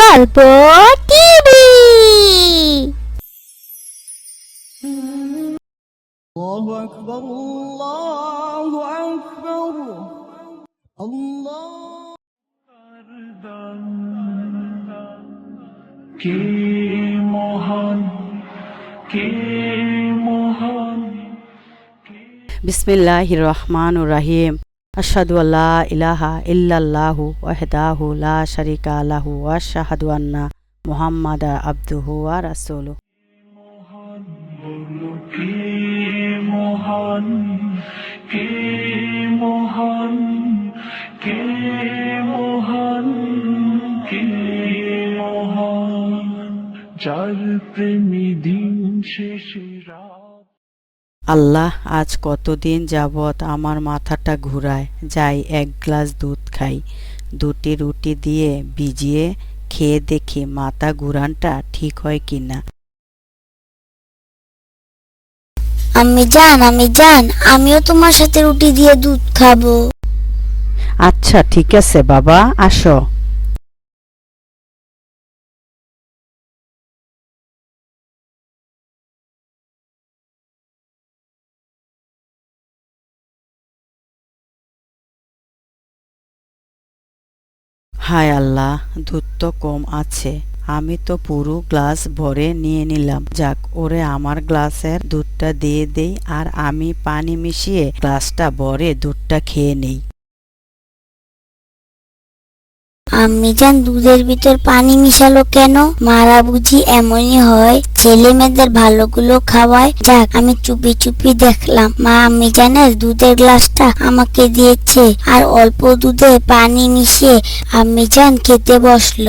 গল্প টিভি। কে মহান কে মহান বিসমিল্লাহ রহমান রাহিম। আশহাদু আল্লাহ ইলাহা ইল্লাল্লাহু ওয়াহদাহু লা শারিকা লাহু আশহাদু আন্না মুহাম্মাদা আবদুহু ওয়া কে মহান কে মহান, কে প্রেমী দিন শেষে আল্লাহ আজ কতদিন যাবৎ আমার মাথাটা ঘুরায়? যাই এক গ্লাস দুধ খাই। দুটি রুটি দিয়ে ভিজিয়ে খেয়ে দেখি মাথা ঘুরানটা ঠিক হয় কিনা আমি জান আমি জান আমিও তোমার সাথে রুটি দিয়ে দুধ খাব। আচ্ছা ঠিক আছে বাবা আসো। হায় আল্লাহ, দুধ তো কম আছে। আমি তো পুরো গ্লাস ভরে নিয়ে নিলাম। যাক, ওরে আমার গ্লাসের দুধটা দিয়ে দেই, আর আমি পানি মিশিয়ে গ্লাসটা ভরে দুধটা খেয়ে নেই। আমি জান দুধের ভিতর পানি মিশালো কেন? মারা বুঝি এমনই হয়। ছেলে মেয়েদের ভালোগুলো খাওয়ায়। যাক, আমি চুপি চুপি দেখলাম। মা, আমি জানের দুধের গ্লাসটা আমাকে দিয়েছে আর অল্প দুধে পানি মিশিয়ে আমি জান খেতে বসল।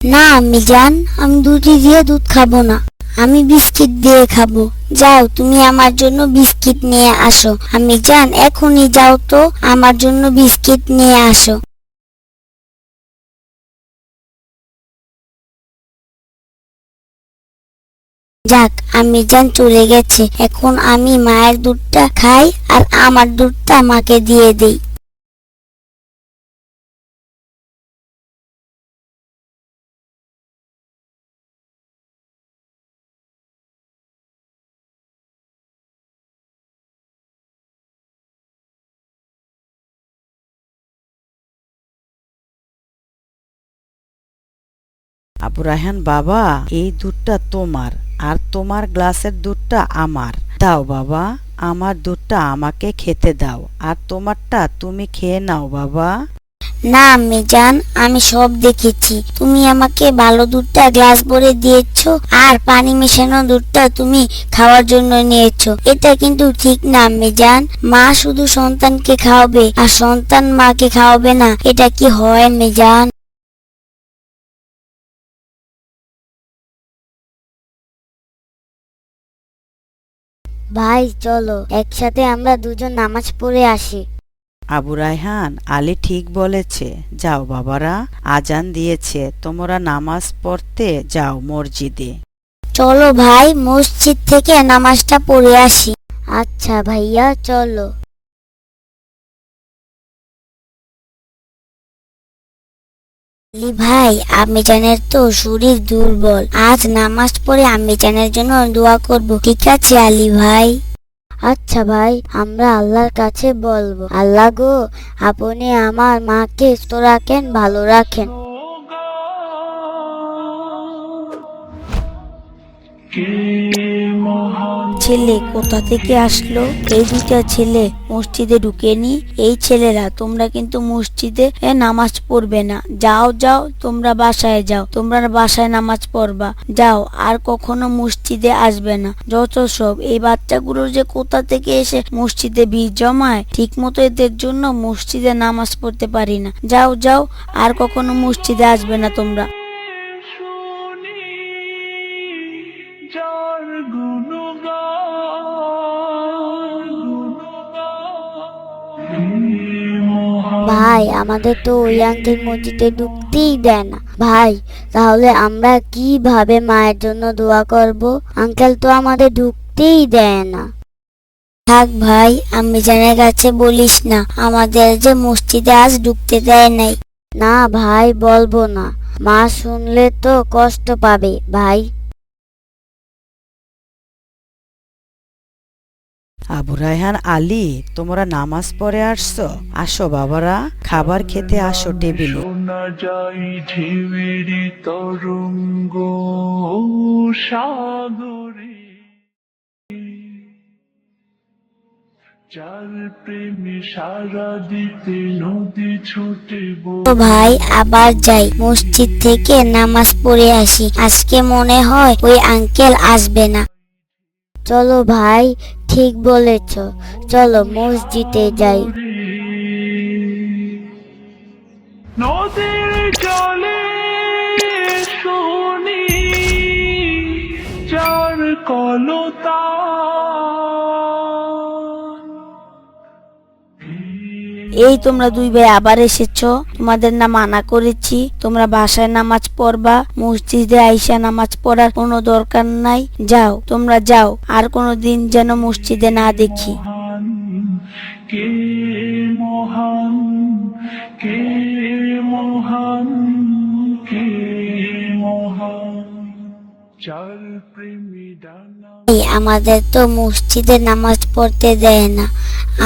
না, আমি জান, আমি দুধি দিয়ে দুধ খাব না। আমি বিস্কিট দিয়ে খাব। যাও, তুমি আমার জন্য বিস্কিট নিয়ে আসো। আমি জান, এখনই যাও তো, আমার জন্য বিস্কিট নিয়ে আসো। যাক, আমি জান চলে গেছে। এখন আমি মায়ের দুধটা খাই আর আমার দুধটা মাকে দিয়ে দিই। রায়হান, বাবা, এই দুধটা তোমার আর তোমার গ্লাসের দুধটা আমার। দাও বাবা, আমার দুধটা আমাকে খেতে দাও আর তোমারটা তুমি খেয়ে নাও বাবা। না আমি জান, আমি সব দেখেছি। তুমি আমাকে ভালো দুধটা গ্লাস ভরে দিয়েছ আর পানি মেশানো দুধটা তুমি খাওয়ার জন্য নিয়েছো। এটা কিন্তু ঠিক না আমি জান। মা শুধু সন্তানকে খাওয়াবে আর সন্তান মাকে খাওয়াবে না। এটা কি হয় আমি জান? ভাই চলো একসাথে আমরা দুজন নামাজ পড়ে আসি। আবু রায়হান আলী ঠিক বলেছে যাও বাবারা আজান দিয়েছে তোমরা নামাজ পড়তে যাও মসজিদে। চলো ভাই মসজিদ থেকে নামাজটা পড়ে আসি। আচ্ছা ভাইয়া চলো। আলী ভাই আম্মিজানের তো শরীর দুর্বল। আজ নামাজ পড়ে আম্মিজানের জন্য দোয়া করব। ঠিক আছে, আলী ভাই? আচ্ছা ভাই, আমরা আল্লাহর কাছে বলব। আল্লাহ গো, আপনি আমার মাকে সুস্থ রাখেন, ভালো রাখেন। কে মহান ছেলে কোথা থেকে আসলো? এই দুইটা ছেলে মসজিদে ঢুকেনি। এই ছেলেরা, তোমরা কিন্তু মসজিদে নামাজ পড়বে না। যাও যাও, তোমরা বাসায় যাও। তোমরা বাসায় নামাজ পড়বা। যাও, আর কখনো মসজিদে আসবে না। যত সব, এই বাচ্চাগুলো যে কোথা থেকে এসে মসজিদে ভিড় জমায় ঠিক মতো এদের জন্য মসজিদে নামাজ পড়তে পারি না। যাও যাও, আর কখনো মসজিদে আসবে না তোমরা। ভাই আমাদের তো ওই আঙ্কেল মসজিদে ঢুকতেই দেয় না। ভাই তাহলে আমরা কীভাবে মায়ের জন্য দোয়া করব? আঙ্কেল তো আমাদের ঢুকতেই দেয় না। থাক ভাই আমি জানের কাছে বলিস না আমাদের যে মসজিদে আজ ঢুকতে দেয় নাই। না ভাই বলব না। মা শুনলে তো কষ্ট পাবে। ভাই আবু রায়হান আলী তোমরা নামাজ পড়ে আসছো? আসো বাবারা খাবার খেতে আসো টেবিলে। শোনা যায় ঢেউয়ের তরঙ্গ সাগরে। যার প্রেমে সারা দিতে নদী ছুটে তো ভাই আবার যাই। মসজিদ থেকে নামাজ পড়ে আসি। আজকে মনে হয় ওই আঙ্কেল আসবে না। চলো ভাই ঠিক বলেছ। চলো মসজিদে যাই। নদীর জলে শুনি চার কলতা এই তোমরা দুই ভাই আবার এসেছ। তোমাদের না মানা করেছি। তোমরা বাসায় নামাজ পড়বা, মসজিদে আইসা নামাজ পড়ার কোনো দরকার নাই। যাও, তোমরা যাও, আর কোনো দিন যেন মসজিদে না দেখি। চার প্রেমী ডানা এই আমাদের তো মসজিদে নামাজ পড়তে দেয় না।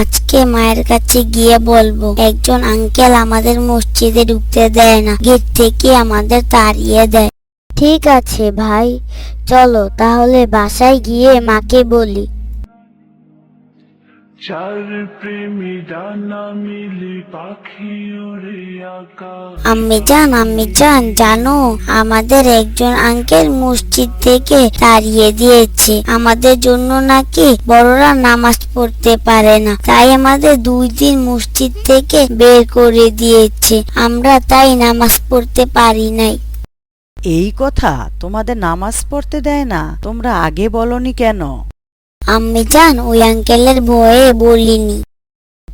আজকে মায়ের কাছে গিয়ে বলব, একজন আঙ্কেল আমাদের মসজিদে ঢুকতে দেয় না, গেট থেকে আমাদের তাড়িয়ে দেয়। ঠিক আছে ভাই, চলো তাহলে বাসায় গিয়ে মাকে বলি। চার প্রেমী ডানা মিলে পাখি ওরে আকাশ আম্মি জান আম্মি জান জানো আমাদের একজন আঙ্কেল মসজিদ থেকে তাড়িয়ে দিয়েছে। আমাদের জন্য নাকি বড়রা নামাজ পড়তে পারে না। তাই আমাদের দুই দিন মসজিদ থেকে বের করে দিয়েছে। আমরা তাই নামাজ পড়তে পারি নাই। এই কথা তোমাদের নামাজ পড়তে দেয় না। তোমরা আগে বলনি কেন? আম্মি জান ওই আঙ্কেলের ভয়ে বলিনি।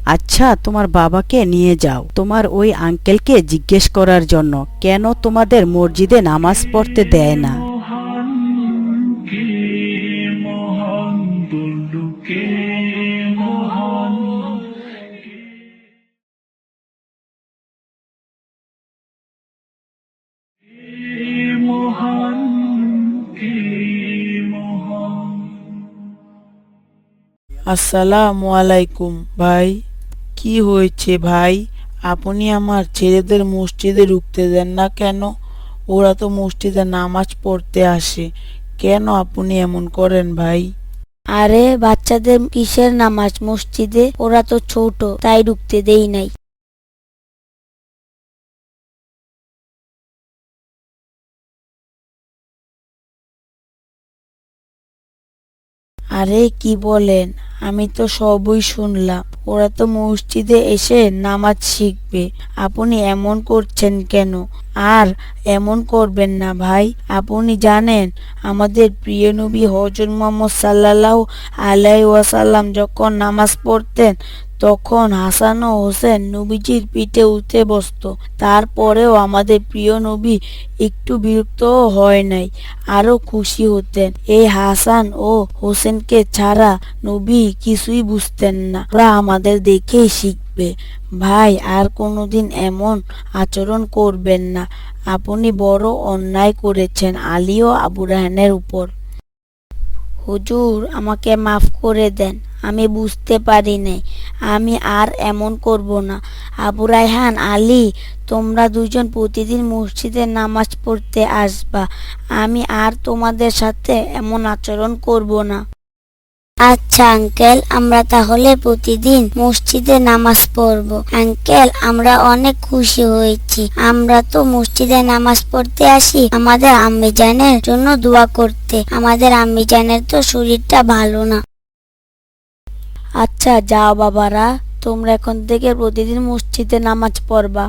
আচ্ছা তোমার বাবাকে নিয়ে যাও। তোমার ওই আঙ্কেলকে জিজ্ঞেস করার জন্য। কেন তোমাদের মসজিদে নামাজ পড়তে দেয় না? আসসালামু আলাইকুম ভাই। কি হয়েছে ভাই? আপনি আমার ছেলেদের মসজিদে ঢুকতে দেন না কেন? ওরা তো মসজিদে নামাজ পড়তে আসে। কেন আপনি এমন করেন ভাই? আরে বাচ্চাদের কিসের নামাজ মসজিদে? ওরা তো ছোট তাই ঢুকতে দেই নাই। আরে কি বলেন? আমি তো সবই শুনলাম। ওরা তো মসজিদে এসে নামাজ শিখবে। আপনি এমন করছেন কেন? আর এমন করবেন না ভাই। আপনি জানেন, আমাদের প্রিয় নবী হজর মোহাম্মদ সাল্লাহ আলাই ওয়াসাল্লাম যখন নামাজ পড়তেন, তখন হাসান ও হোসেন নবীজির পিঠে উঠে বসতো। তারপরেও আমাদের প্রিয় নবী একটু বিরক্ত হয় নাই আরও খুশি হতেন। এই হাসান ও হোসেনকে ছাড়া নবী কিছুই বুঝতেন না। ওরা আমাদের দেখেই শিখবে। ভাই, আর কোনোদিন এমন আচরণ করবেন না। আপনি বড় অন্যায় করেছেন আলী ও আবু রাহানের উপর। হুজুর, আমাকে মাফ করে দেন। আমি বুঝতে পারি নাই। আমি আর এমন করব না। আবু রায়হান, আলী, তোমরা দুজন প্রতিদিন মসজিদে নামাজ পড়তে আসবা। আমি আর তোমাদের সাথে এমন আচরণ করব না। আচ্ছা আঙ্কেল, আমরা তাহলে প্রতিদিন মসজিদে নামাজ পড়ব। আঙ্কেল, আমরা অনেক খুশি হয়েছি। আমরা তো মসজিদে নামাজ পড়তে আসি আমাদের আম্মি জানের জন্য দোয়া করতে। আমাদের আম্মি জানের তো শরীরটা ভালো না। আচ্ছা যাও বাবারা, তোমরা এখন থেকে প্রতিদিন মসজিদে নামাজ পড়বা।